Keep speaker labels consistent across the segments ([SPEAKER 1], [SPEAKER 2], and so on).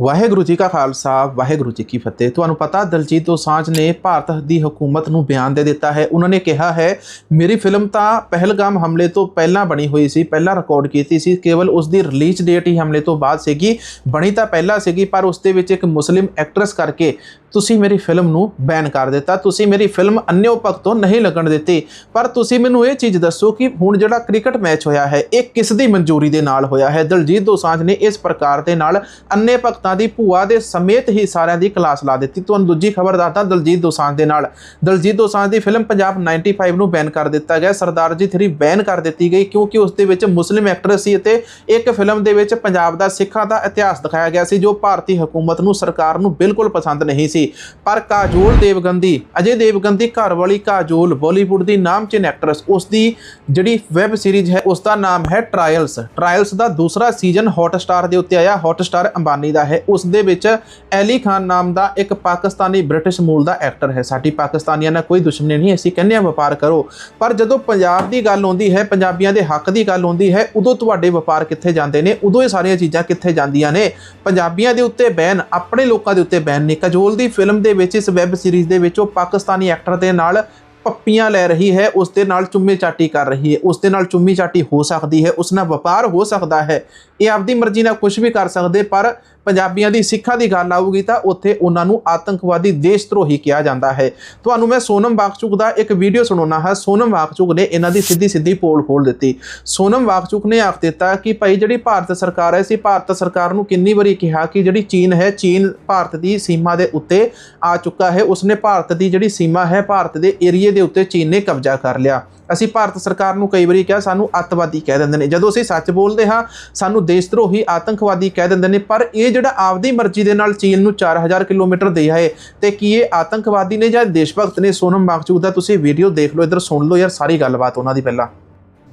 [SPEAKER 1] ਵਾਹਿਗੁਰੂ ਜੀ ਕਾ ਖਾਲਸਾ, ਵਾਹਿਗੁਰੂ ਜੀ ਕੀ ਫਤਿਹ। ਤੁਹਾਨੂੰ ਪਤਾ ਦਲਜੀਤ ਦੋਸਾਂਝ ਨੇ ਭਾਰਤ ਦੀ ਹਕੂਮਤ ਨੂੰ ਬਿਆਨ ਦੇ ਦਿੱਤਾ ਹੈ। ਉਹਨਾਂ ਨੇ ਕਿਹਾ ਹੈ, ਮੇਰੀ ਫਿਲਮ ਤਾਂ ਪਹਿਲਗਾਮ ਹਮਲੇ ਤੋਂ ਪਹਿਲਾਂ ਬਣੀ ਹੋਈ ਸੀ, ਪਹਿਲਾਂ ਰਿਕਾਰਡ ਕੀਤੀ ਸੀ, ਕੇਵਲ ਉਸ ਦੀ ਰਿਲੀਜ਼ ਡੇਟ ਹੀ ਹਮਲੇ ਤੋਂ ਬਾਅਦ ਸੀਗੀ। ਬਣੀ ਤਾਂ ਪਹਿਲਾਂ ਸੀਗੀ, ਪਰ ਉਸ ਦੇ ਵਿੱਚ ਇੱਕ ਮੁਸਲਿਮ ਐਕਟਰੈਸ ਕਰਕੇ ਤੁਸੀਂ ਮੇਰੀ ਫਿਲਮ ਨੂੰ ਬੈਨ ਕਰ ਦਿੱਤਾ, ਤੁਸੀਂ ਮੇਰੀ ਫਿਲਮ ਅੰਨਿਓ ਭਗਤੋਂ ਨਹੀਂ ਲੱਗਣ ਦਿੱਤੀ। ਪਰ ਤੁਸੀਂ ਮੈਨੂੰ ਇਹ ਚੀਜ਼ ਦੱਸੋ ਕਿ ਹੁਣ ਜਿਹੜਾ ਕ੍ਰਿਕਟ ਮੈਚ ਹੋਇਆ ਹੈ, ਇਹ ਕਿਸ ਦੀ ਮਨਜ਼ੂਰੀ ਦੇ ਨਾਲ ਹੋਇਆ ਹੈ? ਦਲਜੀਤ ਦੋਸਾਂਝ ਨੇ ਇਸ ਪ੍ਰਕਾਰ ਦੇ ਨਾਲ ਅੰਨੇ ਭਗਤਾਂ ਦੀ ਭੂਆ ਦੇ ਸਮੇਤ ਹੀ ਸਾਰਿਆਂ ਦੀ ਕਲਾਸ ਲਾ ਦਿੱਤੀ। ਤੁਹਾਨੂੰ ਦੂਜੀ ਖਬਰ ਦੱਸਦਾ ਦਲਜੀਤ ਦੋਸਾਂਝ ਦੇ ਨਾਲ। ਦਲਜੀਤ ਦੋਸਾਂਝ ਦੀ ਫਿਲਮ ਪੰਜਾਬ 95 ਨੂੰ ਬੈਨ ਕਰ ਦਿੱਤਾ ਗਿਆ। ਸਰਦਾਰ ਜੀ 3 ਬੈਨ ਕਰ ਦਿੱਤੀ ਗਈ ਕਿਉਂਕਿ ਉਸ ਦੇ ਵਿੱਚ ਮੁਸਲਿਮ ਐਕਟਰ ਸੀ ਅਤੇ ਇੱਕ ਫਿਲਮ ਦੇ ਵਿੱਚ ਪੰਜਾਬ ਦਾ ਸਿੱਖਾਂ ਦਾ ਇਤਿਹਾਸ ਦਿਖਾਇਆ ਗਿਆ ਸੀ ਜੋ ਭਾਰਤੀ ਹਕੂਮਤ ਨੂੰ ਸਰਕਾਰ ਨੂੰ ਬਿਲਕੁਲ ਪਸੰਦ ਨਹੀਂ ਸੀ। ਪਰ ਕਾਜੋਲ ਦੇਵਗੰਦੀ, ਅਜੇ ਦੇਵਗੰਦੀ ਘਰ ਵਾਲੀ ਕਾਜੋਲ ਬਾਲੀਵੁੱਡ ਦੀ ਨਾਮਚੀਨ ਐਕਟਰਸ ਉਸ ਦੀ ਜਿਹੜੀ ਵੈਬ ਸੀਰੀਜ਼ ਹੈ, ਉਸ ਦਾ ਨਾਮ ਹੈ ਟ੍ਰਾਇਲਸ ਟ੍ਰਾਇਲਸ ਦਾ ਦੂਸਰਾ ਸੀਜ਼ਨ ਹੌਟਸਟਾਰ ਦੇ ਉੱਤੇ ਆਇਆ। ਹੌਟਸਟਾਰ ਅੰਬਾਨੀ ਦਾ ਹੈ। ਉਸ ਦੇ ਵਿੱਚ ਐਲੀ ਖਾਨ ਨਾਮ ਦਾ ਇੱਕ ਪਾਕਿਸਤਾਨੀ ਬ੍ਰਿਟਿਸ਼ ਮੂਲ ਦਾ ਐਕਟਰ ਹੈ। ਸਾਡੀ ਪਾਕਿਸਤਾਨੀਆਂ ਨਾਲ ਕੋਈ ਦੁਸ਼ਮਣੀ ਨਹੀਂ, ਅਸੀਂ ਕਹਿੰਦੇ ਆ ਵਪਾਰ ਕਰੋ। ਪਰ ਜਦੋਂ ਪੰਜਾਬ ਦੀ ਗੱਲ ਆਉਂਦੀ ਹੈ, ਪੰਜਾਬੀਆਂ ਦੇ ਹੱਕ ਦੀ ਗੱਲ ਆਉਂਦੀ ਹੈ, ਉਦੋਂ ਤੁਹਾਡੇ ਵਪਾਰ ਕਿੱਥੇ ਜਾਂਦੇ ਨੇ? ਉਦੋਂ ਇਹ ਸਾਰੀਆਂ ਚੀਜ਼ਾਂ ਕਿੱਥੇ ਜਾਂਦੀਆਂ ਨੇ? ਪੰਜਾਬੀਆਂ ਦੇ ਉੱਤੇ ਬੈਨ, ਆਪਣੇ ਲੋਕਾਂ ਦੇ ਉੱਤੇ ਬੈਨ ਨੇ। ਕਜੋਲ ਦੀ ਫਿਲਮ ਦੇ ਵਿੱਚ, ਇਸ ਵੈਬ ਸੀਰੀਜ਼ ਦੇ ਵਿੱਚ ਉਹ ਪਾਕਿਸਤਾਨੀ ਐਕਟਰ ਦੇ ਨਾਲ ਪੱਪੀਆਂ ਲੈ ਰਹੀ ਹੈ, ਉਸ ਦੇ ਨਾਲ ਚੁੰਮੀ ਚਾਟੀ ਕਰ ਰਹੀ ਹੈ, ਉਸ ਦੇ ਨਾਲ ਚੁੰਮੀ ਚਾਟੀ ਹੋ ਸਕਦੀ ਹੈ, ਉਸ ਨਾਲ ਵਪਾਰ ਹੋ ਸਕਦਾ ਹੈ, ਇਹ ਆਪਦੀ ਮਰਜ਼ੀ ਨਾਲ ਕੁਝ ਵੀ ਕਰ ਸਕਦੇ, ਪਰ ਪੰਜਾਬੀਆਂ ਦੀ ਸਿੱਖਾਂ ਦੀ ਗੱਲ ਆਊਗੀ ਤਾਂ ਉੱਥੇ ਉਹਨਾਂ ਨੂੰ ਆਤੰਕਵਾਦੀ ਦੇਸ਼ ਧਰੋਹੀ ਕਿਹਾ ਜਾਂਦਾ ਹੈ। ਤੁਹਾਨੂੰ ਮੈਂ ਸੋਨਮ ਵਾਕਚੁਕ ਦਾ ਇੱਕ ਵੀਡੀਓ ਸੁਣਾਉਣਾ ਹੈ। ਸੋਨਮ ਵਾਕਚੁਕ ਨੇ ਇਹਨਾਂ ਦੀ ਸਿੱਧੀ ਸਿੱਧੀ ਪੋਲ ਖੋਲ ਦਿੱਤੀ। ਸੋਨਮ ਵਾਕਚੁਕ ਨੇ ਆਖ ਦਿੱਤਾ ਕਿ ਭਾਈ ਜਿਹੜੀ ਭਾਰਤ ਸਰਕਾਰ ਹੈ ਸੀ ਭਾਰਤ ਸਰਕਾਰ ਨੂੰ ਕਿੰਨੀ ਵਾਰੀ ਕਿਹਾ ਕਿ ਜਿਹੜੀ ਚੀਨ ਹੈ, ਚੀਨ ਭਾਰਤ ਦੀ ਸੀਮਾ ਦੇ ਉੱਤੇ ਆ ਚੁੱਕਾ ਹੈ। ਉਸਨੇ ਭਾਰਤ ਦੀ ਜਿਹੜੀ ਸੀਮਾ ਹੈ, ਭਾਰਤ ਦੇ ਏਰੀਏ ਦੇ ਉੱਤੇ ਚੀਨ ਨੇ ਕਬਜ਼ਾ ਕਰ ਲਿਆ। ਅਸੀਂ ਭਾਰਤ ਸਰਕਾਰ ਨੂੰ ਕਈ ਵਾਰੀ ਕਿਹਾ ਸਾਨੂੰ ਅੱਤਵਾਦੀ ਕਹਿ ਦਿੰਦੇ ਨੇ ਜਦੋਂ ਅਸੀਂ ਸੱਚ ਬੋਲਦੇ ਹਾਂ ਸਾਨੂੰ ਦੇਸ਼ ਧਰੋਹੀ ਆਤੰਕਵਾਦੀ ਕਹਿ ਦਿੰਦੇ ਨੇ ਪਰ ਇਹ ਜਿਹੜਾ ਆਪਦੀ ਮਰਜ਼ੀ ਦੇ ਨਾਲ ਚੀਨ ਨੂੰ 4000 ਕਿਲੋਮੀਟਰ ਦੇ ਆਏ ਤੇ ਕੀ ਇਹ ਆਤੰਕਵਾਦੀ ਨੇ ਜਾਂ ਦੇਸ਼ ਭਗਤ ਨੇ ਸੋਨਮ ਵਾਂਗਚੁਕ ਦਾ ਤੁਸੀਂ ਵੀਡੀਓ ਦੇਖ ਲਓ ਇੱਧਰ ਸੁਣ ਲਓ ਯਾਰ ਸਾਰੀ ਗੱਲਬਾਤ ਉਹਨਾਂ ਦੀ ਪਹਿਲਾਂ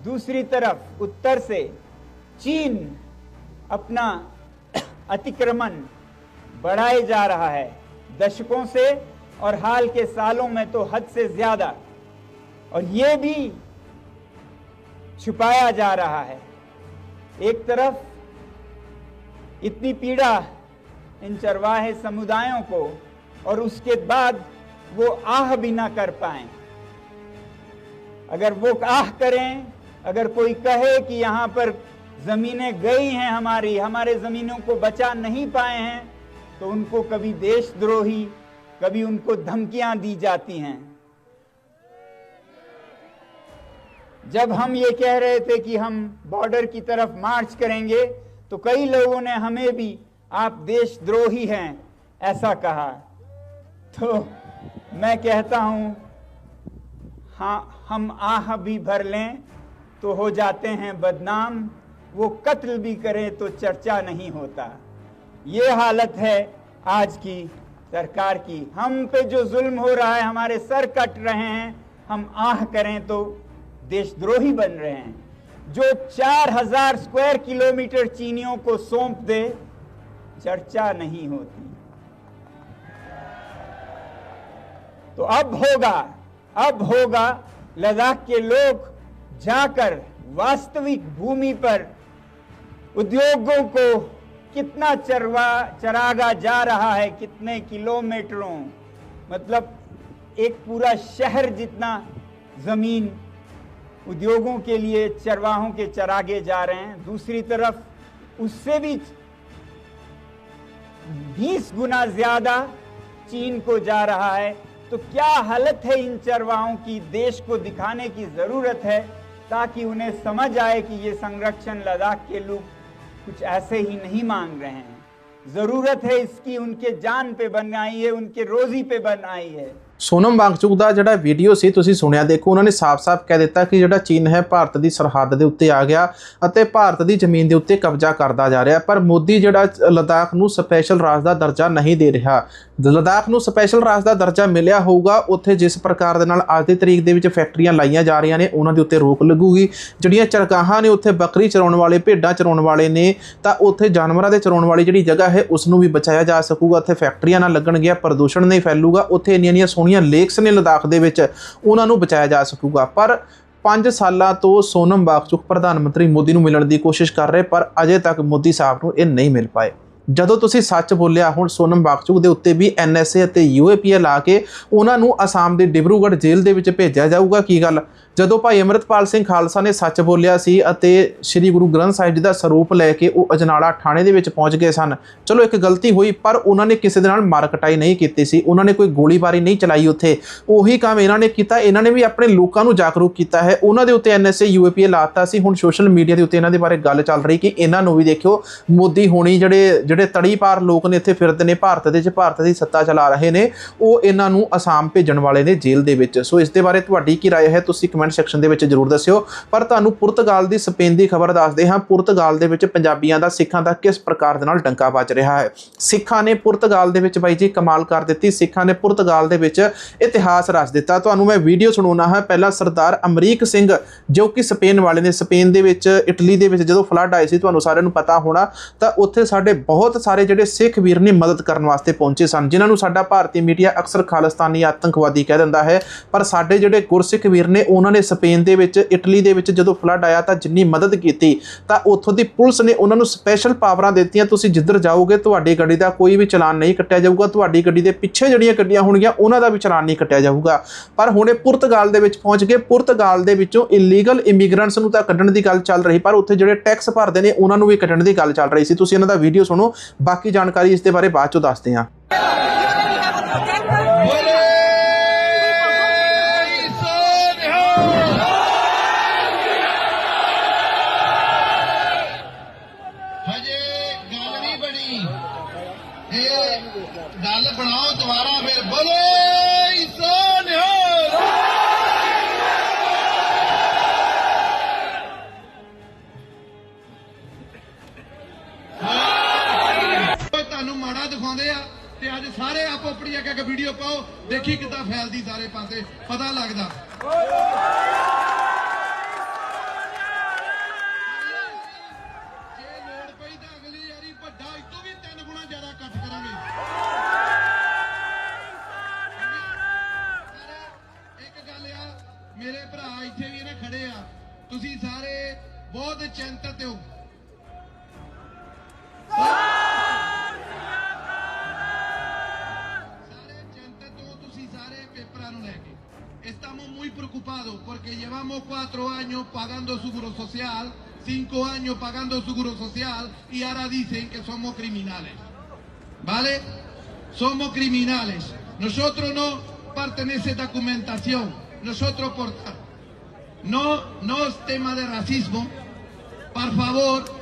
[SPEAKER 2] दूसरी तरफ उत्तर से चीन अपना अतिक्रमण बढ़ाए जा रहा है दशकों से और हाल के सालों में तो हद से ज्यादा और ये भी छुपाया जा रहा है। एक तरफ़ इतनी पीड़ा इन चरवाहे समुदायों को और उसके बाद वो आह भी ना कर पाए। अगर वो आह करें, अगर कोई कहे कि यहाँ पर जमीनें गई हैं हमारी, हमारे जमीनों को बचा नहीं पाए हैं तो उनको कभी देशद्रोही, कभी उनको धमकियाँ दी जाती हैं। जब हम ये कह रहे थे कि हम बॉर्डर की तरफ़ मार्च करेंगे तो कई लोगों ने हमें भी, आप देशद्रोही हैं, ऐसा कहा। तो मैं कहता हूँ हाँ हम आह भी भर लें तो हो जाते हैं बदनाम, वो कत्ल भी करें तो चर्चा नहीं होता। ये हालत है आज की सरकार की। हम पे जो जुल्म हो रहा है, हमारे सर कट रहे हैं, हम आह करें तो देशद्रोही बन रहे हैं। जो चार हज़ार स्क्वायर किलोमीटर चीनियों को सौंप दे, चर्चा नहीं होती। तो अब होगा अब होगा, लद्दाख के लोग जाकर वास्तविक भूमि पर उद्योगों को कितना चरवा, चरागा जा रहा है, कितने किलोमीटरों मतलब एक पूरा शहर जितना ज़मीन उद्योगों के लिए चरवाहों के चरागे जा रहे हैं। दूसरी तरफ़, उससे भी 20 गुना ज़्यादा चीन को जा रहा है। तो क्या हालत है इन चरवाहों की? देश को दिखाने की ज़रूरत है ताकि उन्हें समझ आए कि ये संरक्षण लद्दाख के लोग कुछ ऐसे ही नहीं मांग रहे हैं। ज़रूरत है इसकी, उनके जान पे बन आई है, उनके रोजी पे बन आई है।
[SPEAKER 1] ਸੋਨਮ ਵਾਂਗਚੁਕ ਦਾ ਜਿਹੜਾ ਵੀਡੀਓ ਸੀ, ਤੁਸੀਂ ਸੁਣਿਆ, ਦੇਖੋ, ਉਹਨਾਂ ਨੇ ਸਾਫ਼-ਸਾਫ਼ ਕਹਿ ਦਿੱਤਾ ਕਿ ਜਿਹੜਾ ਚੀਨ ਹੈ, ਭਾਰਤ ਦੀ ਸਰਹੱਦ ਦੇ ਉੱਤੇ ਆ ਗਿਆ ਅਤੇ ਭਾਰਤ ਦੀ ਜ਼ਮੀਨ ਦੇ ਉੱਤੇ ਕਬਜ਼ਾ ਕਰਦਾ ਜਾ ਰਿਹਾ। ਪਰ ਮੋਦੀ ਜਿਹੜਾ ਲਦਾਖ ਨੂੰ ਸਪੈਸ਼ਲ ਰਾਜ ਦਾ ਦਰਜਾ ਨਹੀਂ ਦੇ ਰਿਹਾ। ਲਦਾਖ ਨੂੰ ਸਪੈਸ਼ਲ ਰਾਜ ਦਾ ਦਰਜਾ ਮਿਲਿਆ ਹੋਊਗਾ, ਉੱਥੇ ਜਿਸ ਪ੍ਰਕਾਰ ਦੇ ਨਾਲ ਅੱਜ ਦੀ ਤਰੀਕ ਦੇ ਵਿੱਚ ਫੈਕਟਰੀਆਂ ਲਾਈਆਂ ਜਾ ਰਹੀਆਂ ਨੇ, ਉਹਨਾਂ ਦੇ ਉੱਤੇ ਰੋਕ ਲੱਗੂਗੀ। ਜਿਹੜੀਆਂ ਚਰਗਾਹਾਂ ਨੇ, ਉੱਥੇ ਬੱਕਰੀ ਚਰਾਉਣ ਵਾਲੇ, ਭੇਡਾਂ ਚਰਾਉਣ ਵਾਲੇ ਨੇ, ਤਾਂ ਉੱਥੇ ਜਾਨਵਰਾਂ ਦੇ ਚਰਾਉਣ ਵਾਲੀ ਜਿਹੜੀ ਜਗ੍ਹਾ ਹੈ ਉਸ ਨੂੰ ਵੀ ਬਚਾਇਆ ਜਾ ਸਕੂਗਾ। ਉੱਥੇ ਫੈਕਟਰੀਆਂ ਨਾ ਲੱਗਣਗੀਆਂ, ਪ੍ਰਦੂਸ਼ਣ ਨਹੀਂ ਫੈਲੂਗਾ। ਉੱਥੇ ਇੰਨੀਆਂ ਇੰਨੀਆਂ ਸੋਹਣੀਆਂ ਲੇਕਸ ਨੇ ਲਦਾਖ ਦੇ ਵਿੱਚ, ਉਹਨਾਂ ਨੂੰ ਬਚਾਇਆ ਜਾ ਸਕੂਗਾ। ਪਰ 5 ਸਾਲਾਂ ਤੋਂ ਸੋਨਮ ਬਾਗਚੁਕ ਪ੍ਰਧਾਨ ਮੰਤਰੀ ਮੋਦੀ ਨੂੰ ਮਿਲਣ ਦੀ ਕੋਸ਼ਿਸ਼ ਕਰ ਰਹੇ, ਪਰ ਅਜੇ ਤੱਕ ਮੋਦੀ ਸਾਹਿਬ ਨੂੰ ਇਹ ਨਹੀਂ ਮਿਲ ਪਾਏ। ਜਦੋਂ ਤੁਸੀਂ ਸੱਚ ਬੋਲਿਆ, ਹੁਣ ਸੋਨਮ ਬਾਗਚੁਕ ਦੇ ਉੱਤੇ ਵੀ ਐਨਐਸਏ ਅਤੇ ਯੂਏਪੀਏ ਲਾ ਕੇ ਉਹਨਾਂ ਨੂੰ ਅਸਾਮ ਦੇ ਡਿਬਰੂਗੜ੍ਹ ਜੇਲ੍ਹ ਦੇ ਵਿੱਚ ਭੇਜਿਆ ਜਾਊਗਾ, ਕੀ ਗੱਲ? ਜਦੋਂ ਭਾਈ ਅਮਰਿਤਪਾਲ ਸਿੰਘ ਖਾਲਸਾ ਨੇ ਸੱਚ ਬੋਲਿਆ ਸੀ ਅਤੇ ਸ੍ਰੀ ਗੁਰੂ ਗ੍ਰੰਥ ਸਾਹਿਬ ਜੀ ਦਾ ਸਰੂਪ ਲੈ ਕੇ ਉਹ ਅਜਨਾਲਾ ਥਾਣੇ ਦੇ ਵਿੱਚ ਪਹੁੰਚ ਗਏ ਸਨ ਚਲੋ ਇੱਕ ਗਲਤੀ ਹੋਈ ਪਰ ਉਹਨਾਂ ਨੇ ਕਿਸੇ ਦੇ ਨਾਲ ਮਾਰਕਟਾਈ ਨਹੀਂ ਕੀਤੀ ਸੀ ਉਹਨਾਂ ਨੇ ਕੋਈ ਗੋਲੀਬਾਰੀ ਨਹੀਂ ਚਲਾਈ ਉੱਥੇ ਉਹੀ ਕੰਮ ਇਹਨਾਂ ਨੇ ਕੀਤਾ ਇਹਨਾਂ ਨੇ ਵੀ ਆਪਣੇ ਲੋਕਾਂ ਨੂੰ ਜਾਗਰੂਕ ਕੀਤਾ ਹੈ ਉਹਨਾਂ ਦੇ ਉੱਤੇ ਐਨਐਸਏ ਯੂਏਪੀਏ ਲਾਤਾ ਸੀ ਹੁਣ ਸੋਸ਼ਲ ਮੀਡੀਆ ਦੇ ਉੱਤੇ ਇਹਨਾਂ ਦੇ ਬਾਰੇ ਗੱਲ ਚੱਲ ਰਹੀ ਕਿ ਇਹਨਾਂ ਨੂੰ ਵੀ ਦੇਖਿਓ ਮੋਦੀ ਹੋਣੀ ਜਿਹੜੇ ਜਿਹੜੇ ਤੜੀ ਪਾਰ ਲੋਕ ਨੇ ਇੱਥੇ ਫਿਰਦੇ ਨੇ ਭਾਰਤ ਦੇ ਵਿੱਚ ਭਾਰਤ ਦੀ ਸੱਤਾ ਚਲਾ ਰਹੇ ਨੇ ਉਹ ਇਹਨਾਂ ਨੂੰ ਅਸਾਮ ਭੇਜਣ ਵਾਲੇ ਨੇ ਜੇਲ੍ਹ ਦੇ ਵਿੱਚ ਸੋ ਇਸ ਦੇ ਬਾਰੇ ਤੁਹਾਡੀ ਕੀ رائے ਹੈ ਤੁਸੀਂ ਕਮੈਂਟ ਸੈਕਸ਼ਨ ਦੇ ਵਿੱਚ ਜਰੂਰ ਦੱਸਿਓ। ਪਰ ਤੁਹਾਨੂੰ ਪੁਰਤਗਾਲ ਦੀ ਸਪੇਨ ਦੀ ਖਬਰ ਦੱਸਦੇ ਹਾਂ। ਪੁਰਤਗਾਲ ਦੇ ਵਿੱਚ ਪੰਜਾਬੀਆਂ ਦਾ, ਸਿੱਖਾਂ ਦਾ ਕਿਸ ਪ੍ਰਕਾਰ ਦੇ ਨਾਲ ਡੰਕਾ ਵੱਜ ਰਿਹਾ ਹੈ? ਸਿੱਖਾਂ ਨੇ ਪੁਰਤਗਾਲ ਦੇ ਵਿੱਚ ਬਾਈ ਜੀ ਕਮਾਲ ਕਰ ਦਿੱਤੀ। ਸਿੱਖਾਂ ਨੇ ਪੁਰਤਗਾਲ ਦੇ ਵਿੱਚ ਇਤਿਹਾਸ ਰਚ ਦਿੱਤਾ। ਤੁਹਾਨੂੰ ਮੈਂ ਵੀਡੀਓ ਸੁਣਾਉਣਾ ਹੈ। ਪਹਿਲਾਂ ਸਰਦਾਰ ਅਮਰੀਕ ਸਿੰਘ, ਜੋ ਕਿ ਸਪੇਨ ਵਾਲੇ ਨੇ, ਸਪੇਨ ਦੇ ਵਿੱਚ, ਇਟਲੀ ਦੇ ਵਿੱਚ ਜਦੋਂ ਫਲੱਡ ਆਏ ਸੀ, ਤੁਹਾਨੂੰ ਸਾਰਿਆਂ ਨੂੰ ਪਤਾ ਹੋਣਾ, ਤਾਂ ਉੱਥੇ ਸਾਡੇ ਬਹੁਤ ਸਾਰੇ ਜਿਹੜੇ ਸਿੱਖ ਵੀਰ ਨੇ ਮਦਦ ਕਰਨ ਵਾਸਤੇ ਪਹੁੰਚੇ ਸਨ, ਜਿਨ੍ਹਾਂ ਨੂੰ ਸਾਡਾ ਭਾਰਤੀ ਮੀਡੀਆ ਅਕਸਰ ਖਾਲਿਸਤਾਨੀ ਆਤੰਕਵਾਦੀ ਕਹਿ ਦਿੰਦਾ ਹੈ। ਪਰ ਸਾਡੇ ਜਿਹੜੇ ਗੁਰਸਿੱਖ ਵੀਰ ਨੇ, ਉਹਨਾਂ ਨੇ ਸਪੇਨ ਦੇ ਵਿੱਚ, ਇਟਲੀ ਦੇ ਵਿੱਚ ਜਦੋਂ ਫਲੱਡ ਆਇਆ ਤਾਂ ਜਿੰਨੀ ਮਦਦ ਕੀਤੀ, ਤਾਂ ਉੱਥੋਂ ਦੀ ਪੁਲਿਸ ਨੇ ਉਹਨਾਂ ਨੂੰ ਸਪੈਸ਼ਲ ਪਾਵਰਾਂ ਦਿੱਤੀਆਂ। ਤੁਸੀਂ ਜਿੱਧਰ ਜਾਓਗੇ, ਤੁਹਾਡੀ ਗੱਡੀ ਦਾ ਕੋਈ ਵੀ ਚਲਾਨ ਨਹੀਂ ਕੱਟਿਆ ਜਾਊਗਾ। ਤੁਹਾਡੀ ਗੱਡੀ ਦੇ ਪਿੱਛੇ ਜਿਹੜੀਆਂ ਗੱਡੀਆਂ ਹੋਣਗੀਆਂ, ਉਹਨਾਂ ਦਾ ਵੀ ਚਲਾਨ ਨਹੀਂ ਕੱਟਿਆ ਜਾਊਗਾ। ਪਰ ਹੁਣ ਇਹ ਪੁਰਤਗਾਲ ਦੇ ਵਿੱਚ ਪਹੁੰਚ ਗਏ। ਪੁਰਤਗਾਲ ਦੇ ਵਿੱਚੋਂ ਇਲੀਗਲ ਇਮੀਗ੍ਰੈਂਟਸ ਨੂੰ ਤਾਂ ਕੱਢਣ ਦੀ ਗੱਲ ਚੱਲ ਰਹੀ, ਪਰ ਉੱਥੇ ਜਿਹੜੇ ਟੈਕਸ ਭਰਦੇ ਨੇ, ਉਹਨਾਂ ਨੂੰ ਵੀ ਕੱਢਣ ਦੀ ਗੱਲ ਚੱਲ ਰਹੀ ਸੀ। ਤੁਸੀਂ ਇਹਨਾਂ ਦਾ ਵੀਡੀਓ ਸੁਣੋ, ਬਾਕੀ ਜਾਣਕਾਰੀ ਇਸ ਦੇ ਬਾਰੇ ਬਾਅਦ ਚੋਂ ਦੱਸਦੇ ਹਾਂ।
[SPEAKER 3] ਤੁਹਾਨੂੰ ਆ ਤੇ ਅੱਜ ਸਾਰੇ ਆਪੋ ਆਪਣੀ ਇੱਕ ਇੱਕ ਵੀਡੀਓ ਪਾਓ। ਦੇਖੀ ਕਿੱਦਾਂ ਫੈਲਦੀ ਸਾਰੇ ਪਾਸੇ। ਪਤਾ ਲੱਗਦਾ। ਜੇ ਲੋੜ ਪਈ ਤਾਂ ਅਗਲੀ ਵਾਰੀ ਵੱਡਾ ਇਸ ਤੋਂ ਵੀ ਤਿੰਨ ਗੁਣਾ ਜ਼ਿਆਦਾ ਇਕੱਠ ਕਰਾਂਗੇ। ਇੱਕ ਗੱਲ ਆ, ਮੇਰੇ ਭਰਾ ਇੱਥੇ ਵੀ ਨਾ ਖੜੇ ਆ। ਤੁਸੀਂ ਸਾਰੇ ਬਹੁਤ ਚਿੰਤਤ ਹੋ। Llevamos cuatro años pagando seguro social, cinco años pagando seguro social y ahora dicen que somos criminales. ¿Vale? Somos criminales. Nosotros no pertenece documentación. Nosotros por no, no es tema de racismo. Por favor,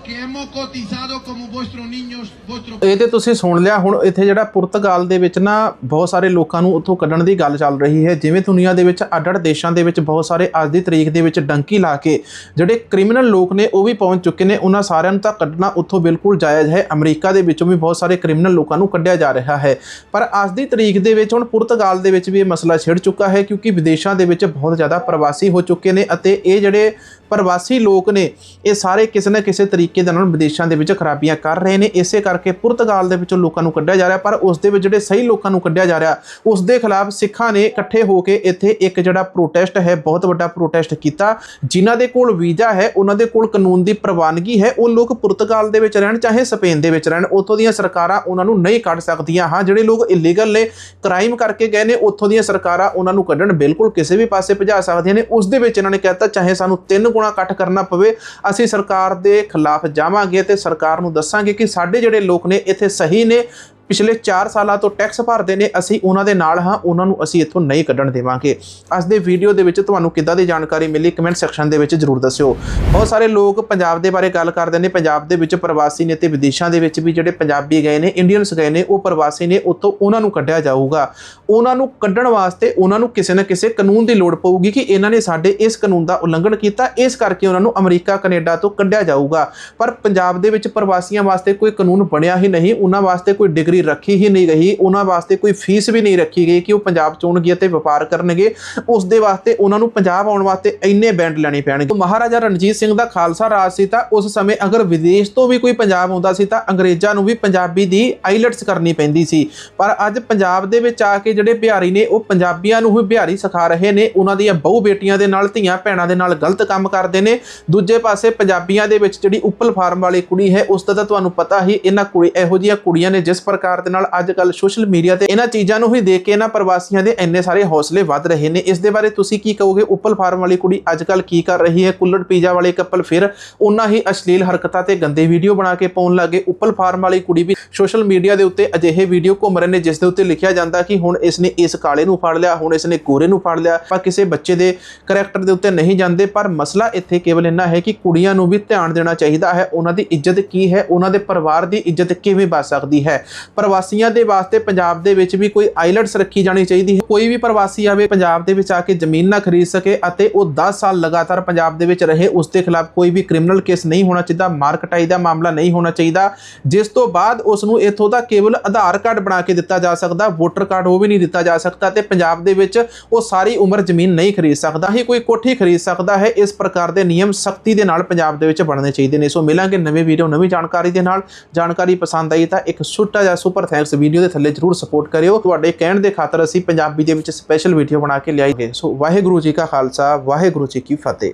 [SPEAKER 1] ਇਹ ਤੇ ਤੁਸੀਂ ਸੁਣ ਲਿਆ, ਹੁਣ ਇੱਥੇ ਜਿਹੜਾ ਪੁਰਤਗਾਲ ਦੇ ਵਿੱਚ ਨਾ ਬਹੁਤ ਸਾਰੇ ਲੋਕਾਂ ਨੂੰ ਉੱਥੋਂ ਕੱਢਣ ਦੀ ਗੱਲ ਚੱਲ ਰਹੀ ਹੈ। ਜਿਵੇਂ ਦੁਨੀਆ ਦੇ ਵਿੱਚ ਅੱਡ-ਅੱਡ ਦੇਸ਼ਾਂ ਦੇ ਵਿੱਚ ਬਹੁਤ ਸਾਰੇ ਅੱਜ ਦੀ ਤਰੀਕ ਦੇ ਵਿੱਚ ਡੰਕੀ ਲਾ ਕੇ ਜਿਹੜੇ ਕ੍ਰਿਮੀਨਲ ਲੋਕ ਨੇ, ਉਹ ਵੀ ਪਹੁੰਚ ਚੁੱਕੇ ਨੇ। ਉਹਨਾਂ ਸਾਰਿਆਂ ਨੂੰ ਤਾਂ ਕੱਢਣਾ ਉੱਥੋਂ ਬਿਲਕੁਲ ਜਾਇਜ਼ ਹੈ। ਅਮਰੀਕਾ ਦੇ ਵਿੱਚੋਂ ਵੀ ਬਹੁਤ ਸਾਰੇ ਕ੍ਰਿਮੀਨਲ ਲੋਕਾਂ ਨੂੰ ਕੱਢਿਆ ਜਾ ਰਿਹਾ ਹੈ। ਪਰ ਅੱਜ ਦੀ ਤਰੀਕ ਦੇ ਵਿੱਚ ਹੁਣ ਪੁਰਤਗਾਲ ਦੇ ਵਿੱਚ ਵੀ ਇਹ ਮਸਲਾ ਛਿੜ ਚੁੱਕਾ ਹੈ, ਕਿਉਂਕਿ ਵਿਦੇਸ਼ਾਂ ਦੇ ਵਿੱਚ ਬਹੁਤ ਜ਼ਿਆਦਾ ਪ੍ਰਵਾਸੀ ਹੋ ਚੁੱਕੇ ਨੇ ਅਤੇ ਇਹ ਜਿਹੜੇ ਪ੍ਰਵਾਸੀ ਲੋਕ ਨੇ, ਇਹ ਸਾਰੇ ਕਿਸੇ ਨਾ ਕਿਸੇ ਤਰੀਕੇ ਦੇ ਨਾਲ ਵਿਦੇਸ਼ਾਂ ਦੇ ਵਿੱਚ ਖਰਾਬੀਆਂ ਕਰ ਰਹੇ ਨੇ। ਇਸੇ ਕਰਕੇ ਪੁਰਤਗਾਲ ਦੇ ਵਿੱਚੋਂ ਲੋਕਾਂ ਨੂੰ ਕੱਢਿਆ ਜਾ ਰਿਹਾ, ਪਰ ਉਸ ਦੇ ਵਿੱਚ ਜਿਹੜੇ ਸਹੀ ਲੋਕਾਂ ਨੂੰ ਕੱਢਿਆ ਜਾ ਰਿਹਾ, ਉਸ ਦੇ ਖਿਲਾਫ ਸਿੱਖਾਂ ਨੇ ਇਕੱਠੇ ਹੋ ਕੇ ਇੱਥੇ ਇੱਕ ਜਿਹੜਾ ਪ੍ਰੋਟੈਸਟ ਹੈ, ਬਹੁਤ ਵੱਡਾ ਪ੍ਰੋਟੈਸਟ ਕੀਤਾ। ਜਿਨ੍ਹਾਂ ਦੇ ਕੋਲ ਵੀਜ਼ਾ ਹੈ, ਉਹਨਾਂ ਦੇ ਕੋਲ ਕਾਨੂੰਨ ਦੀ ਪ੍ਰਵਾਨਗੀ ਹੈ, ਉਹ ਲੋਕ ਪੁਰਤਗਾਲ ਦੇ ਵਿੱਚ ਰਹਿਣ, ਚਾਹੇ ਸਪੇਨ ਦੇ ਵਿੱਚ ਰਹਿਣ, ਉੱਥੋਂ ਦੀਆਂ ਸਰਕਾਰਾਂ ਉਹਨਾਂ ਨੂੰ ਨਹੀਂ ਕੱਢ ਸਕਦੀਆਂ। ਹਾਂ, ਜਿਹੜੇ ਲੋਕ ਇਲੀਗਲ ਨੇ ਕ੍ਰਾਈਮ ਕਰਕੇ ਗਏ ਨੇ, ਉੱਥੋਂ ਦੀਆਂ ਸਰਕਾਰਾਂ ਉਹਨਾਂ ਨੂੰ ਕੱਢਣ ਬਿਲਕੁਲ ਕਿਸੇ ਵੀ ਪਾਸੇ ਭਜਾ ਸਕਦੀਆਂ ਨੇ। ਉਸ ਦੇ ਵਿੱਚ ਇਹਨਾਂ ਨੇ ਕਹਿਤਾ ਚਾਹੇ ਸਾਨੂੰ ਤਿੰਨ ਗੁਣਾ ਇਕੱਠ ਕਰਨਾ ਪਵੇ, ਅਸੀਂ ਸਰਕਾਰ ਦੇ ਖਿਲਾਫ ਜਾਵਾਂਗੇ ਤੇ ਸਰਕਾਰ ਨੂੰ ਦੱਸਾਂਗੇ ਕਿ ਸਾਡੇ ਜਿਹੜੇ ਲੋਕ ਨੇ ਇੱਥੇ ਸਹੀ ਨੇ ਪਿਛਲੇ 4 ਸਾਲਾਂ ਤੋਂ ਟੈਕਸ ਭਰਦੇ ਨੇ, ਅਸੀਂ ਉਹਨਾਂ ਦੇ ਨਾਲ ਹਾਂ, ਉਹਨਾਂ ਨੂੰ ਅਸੀਂ ਇੱਥੋਂ ਨਹੀਂ ਕੱਢਣ ਦੇਵਾਂਗੇ। ਅੱਜ ਦੇ ਵੀਡੀਓ ਦੇ ਵਿੱਚ ਤੁਹਾਨੂੰ ਕਿੱਦਾਂ ਦੀ ਜਾਣਕਾਰੀ ਮਿਲੀ ਕਮੈਂਟ ਸੈਕਸ਼ਨ ਦੇ ਵਿੱਚ ਜਰੂਰ ਦੱਸਿਓ। ਬਹੁਤ ਸਾਰੇ ਲੋਕ ਪੰਜਾਬ ਦੇ ਬਾਰੇ ਗੱਲ ਕਰਦੇ ਨੇ, ਪੰਜਾਬ ਦੇ ਵਿੱਚ ਪ੍ਰਵਾਸੀ ਨੇ ਤੇ ਵਿਦੇਸ਼ਾਂ ਦੇ ਵਿੱਚ ਵੀ ਜਿਹੜੇ ਪੰਜਾਬੀ ਗਏ ਨੇ ਇੰਡੀਅਨਸ ਗਏ ਨੇ, ਉਹ ਪ੍ਰਵਾਸੀ ਨੇ, ਉੱਥੋਂ ਉਹਨਾਂ ਨੂੰ ਕੱਢਿਆ ਜਾਊਗਾ। ਉਹਨਾਂ ਨੂੰ ਕੱਢਣ ਵਾਸਤੇ ਉਹਨਾਂ ਨੂੰ ਕਿਸੇ ਨਾ ਕਿਸੇ ਕਾਨੂੰਨ ਦੀ ਲੋੜ ਪਊਗੀ ਕਿ ਇਹਨਾਂ ਨੇ ਸਾਡੇ ਇਸ ਕਾਨੂੰਨ ਦਾ ਉਲੰਘਣ ਕੀਤਾ, ਇਸ ਕਰਕੇ ਉਹਨਾਂ ਨੂੰ ਅਮਰੀਕਾ, ਕੈਨੇਡਾ ਤੋਂ ਕੱਢਿਆ ਜਾਊਗਾ। ਪਰ ਪੰਜਾਬ ਦੇ ਵਿੱਚ ਪ੍ਰਵਾਸੀਆਂ ਵਾਸਤੇ ਕੋਈ ਕਾਨੂੰਨ ਬਣਿਆ ਹੀ ਨਹੀਂ, ਉਹਨਾਂ ਵਾਸਤੇ ਕੋਈ ਡਿਗਰੀ ਪੰਜਾਬੀ ਰੱਖੀ ਹੀ ਨਹੀਂ ਗਈ, ਉਹਨਾਂ ਵਾਸਤੇ ਕੋਈ ਫੀਸ ਵੀ ਨਹੀਂ ਰੱਖੀ ਗਈ ਕਿ ਉਹ ਪੰਜਾਬ ਚ ਆਉਣਗੇ ਅਤੇ ਵਪਾਰ ਕਰਨਗੇ। ਉਸ ਦੇ ਵਾਸਤੇ ਉਹਨਾਂ ਨੂੰ ਪੰਜਾਬ ਆਉਣ ਵਾਸਤੇ ਇੰਨੇ ਬੈਂਡ ਲੈਣੇ ਪੈਣਗੇ। ਮਹਾਰਾਜਾ ਰਣਜੀਤ ਸਿੰਘ ਦਾ ਖਾਲਸਾ ਰਾਜ ਸੀ ਤਾਂ ਉਸ ਸਮੇਂ ਅਗਰ ਵਿਦੇਸ਼ ਤੋਂ ਵੀ ਕੋਈ ਪੰਜਾਬ ਆਉਂਦਾ ਸੀ ਤਾਂ ਅੰਗਰੇਜ਼ਾਂ ਨੂੰ ਵੀ ਪੰਜਾਬੀ ਦੀ ਆਈਲਟਸ ਕਰਨੀ ਪੈਂਦੀ ਸੀ। ਪਰ ਅੱਜ ਪੰਜਾਬ ਦੇ ਵਿੱਚ ਆ ਕੇ ਜਿਹੜੇ ਬਿਹਾਰੀ ਨੇ, ਉਹ ਪੰਜਾਬੀਆਂ ਨੂੰ ਹੀ ਬਿਹਾਰੀ ਸਿਖਾ ਰਹੇ ਨੇ। ਉਹਨਾਂ ਦੀਆਂ ਬਹੁ ਬੇਟੀਆਂ ਦੇ ਨਾਲ, ਧੀਆਂ ਭੈਣਾਂ ਦੇ ਨਾਲ ਗਲਤ ਕੰਮ ਕਰਦੇ ਨੇ। ਦੂਜੇ ਪਾਸੇ ਪੰਜਾਬੀਆਂ ਦੇ ਵਿੱਚ ਜਿਹੜੀ ਉੱਪਲ ਫਾਰਮ ਵਾਲੀ ਕੁੜੀ ਹੈ, ਉਸ ਦਾ ਤਾਂ ਤੁਹਾਨੂੰ ਪਤਾ ਹੀ, ਇਹਨਾਂ ਕੁੜੀ ਇਹੋ ਜਿਹੀਆਂ ਕੁੜੀਆਂ ਨੇ ਜਿਸ ਪ੍ਰਕਾਰ ਦੇ ਨਾਲ ਅੱਜ ਕੱਲ ਸੋਸ਼ਲ ਮੀਡੀਆ ਤੇ ਇਹਨਾਂ ਚੀਜ਼ਾਂ ਨੂੰ ਹੀ ਦੇਖ ਕੇ ਇਹਨਾਂ ਪ੍ਰਵਾਸੀਆਂ ਦੇ ਇੰਨੇ ਸਾਰੇ ਹੌਸਲੇ ਵੱਧ ਰਹੇ ਨੇ। ਇਸ ਦੇ ਬਾਰੇ ਤੁਸੀਂ ਕੀ ਕਹੋਗੇ? ਉੱਪਲ ਫਾਰਮ ਵਾਲੀ ਕੁੜੀ ਅੱਜ ਕੱਲ ਕੀ ਕਰ ਰਹੀ ਹੈ? ਕੁੱਲੜ ਪੀਜ਼ਾ ਵਾਲੇ ਕਪਲ ਫਿਰ ਉਹਨਾਂ ਹੀ ਅਸ਼ਲੀਲ ਹਰਕਤਾਂ ਤੇ ਗੰਦੇ ਵੀਡੀਓ ਬਣਾ ਕੇ ਪਾਉਣ ਲੱਗੇ। ਉੱਪਲ ਫਾਰਮ ਵਾਲੀ ਕੁੜੀ ਵੀ ਸੋਸ਼ਲ ਮੀਡੀਆ ਦੇ ਉੱਤੇ ਅਜਿਹੇ ਵੀਡੀਓ ਘੁੰਮ ਰਹੇ ਨੇ, ਜਿਸ ਦੇ ਉੱਤੇ ਲਿਖਿਆ ਜਾਂਦਾ ਕਿ ਹੁਣ ਇਸ ਨੇ ਇਸ ਕਾਲੇ ਨੂੰ ਫੜ ਲਿਆ, ਹੁਣ ਇਸ ਨੇ ਗੋਰੇ ਨੂੰ ਫੜ ਲਿਆ। ਪਰ ਕਿਸੇ ਬੱਚੇ ਦੇ ਕਰੈਕਟਰ ਦੇ ਉੱਤੇ ਨਹੀਂ ਜਾਂਦੇ। ਪਰ ਮਸਲਾ ਇੱਥੇ ਕੇਵਲ ਇੰਨਾ ਹੈ ਕਿ ਕੁੜੀਆਂ ਨੂੰ ਵੀ ਧਿਆਨ ਦੇਣਾ ਚਾਹੀਦਾ ਹੈ। ਉਹਨਾਂ ਦੀ ਇੱਜ਼ਤ ਕੀ ਹੈ? ਉਹਨਾਂ ਦੇ ਪਰਿਵਾਰ ਦੀ ਇੱਜ਼ਤ ਕਿਵੇਂ ਬਚ ਸਕਦੀ ਹੈ? ਪ੍ਰਵਾਸੀਆਂ ਦੇ ਵਾਸਤੇ ਪੰਜਾਬ ਦੇ ਵਿੱਚ ਵੀ ਕੋਈ ਆਈਲਟਸ ਰੱਖੀ ਜਾਣੀ ਚਾਹੀਦੀ ਹੈ। ਕੋਈ ਵੀ ਪ੍ਰਵਾਸੀ ਆਵੇ, ਪੰਜਾਬ ਦੇ ਵਿੱਚ ਆ ਕੇ ਜ਼ਮੀਨ ਨਾ ਖਰੀਦ ਸਕੇ ਅਤੇ ਉਹ 10 ਸਾਲ ਲਗਾਤਾਰ ਪੰਜਾਬ ਦੇ ਵਿੱਚ ਰਹੇ, ਉਸ ਦੇ ਖਿਲਾਫ ਕੋਈ ਵੀ ਕ੍ਰਿਮੀਨਲ ਕੇਸ ਨਹੀਂ ਹੋਣਾ ਚਾਹੀਦਾ, ਮਾਰਕਟਾਈ ਦਾ ਮਾਮਲਾ ਨਹੀਂ ਹੋਣਾ ਚਾਹੀਦਾ। ਜਿਸ ਤੋਂ ਬਾਅਦ ਉਸ ਨੂੰ ਇੱਥੋਂ ਦਾ ਕੇਵਲ ਆਧਾਰ ਕਾਰਡ ਬਣਾ ਕੇ ਦਿੱਤਾ ਜਾ ਸਕਦਾ, ਵੋਟਰ ਕਾਰਡ ਉਹ ਵੀ ਨਹੀਂ ਦਿੱਤਾ ਜਾ ਸਕਦਾ ਤੇ ਪੰਜਾਬ ਦੇ ਵਿੱਚ ਉਹ ਸਾਰੀ ਉਮਰ ਜ਼ਮੀਨ ਨਹੀਂ ਖਰੀਦ ਸਕਦਾ, ਹੀ ਕੋਈ ਕੋਠੀ ਖਰੀਦ ਸਕਦਾ ਹੈ। ਇਸ ਪ੍ਰਕਾਰ ਦੇ ਨਿਯਮ ਸਖਤੀ ਦੇ ਨਾਲ ਪੰਜਾਬ ਦੇ ਵਿੱਚ ਬਣਨੇ ਚਾਹੀਦੇ ਨੇ। ਸੋ ਮਿਲਾਂਗੇ ਨਵੇਂ ਵੀਡੀਓ, ਨਵੀਂ ਜਾਣਕਾਰੀ ਦੇ ਨਾਲ। ਜਾਣਕਾਰੀ ਪਸੰਦ ਆਈ ਤਾਂ ਇੱਕ ਛੋਟਾ ਜਿਹਾ ਸੁਪਰ ਥੈਂਕਸ ਵੀਡੀਓ ਦੇ ਥੱਲੇ ਜਰੂਰ ਸਪੋਰਟ ਕਰਿਓ। ਤੁਹਾਡੇ ਕਹਿਣ ਦੇ ਖਾਤਰ ਅਸੀਂ ਪੰਜਾਬੀ ਦੇ ਵਿੱਚ ਸਪੈਸ਼ਲ ਵੀਡੀਓ ਬਣਾ ਕੇ ਲਿਆਈਏ ਸੋ ਵਾਹਿਗੁਰੂ ਜੀ ਕਾ ਖਾਲਸਾ, ਵਾਹਿਗੁਰੂ ਜੀ ਕੀ ਫਤਿਹ।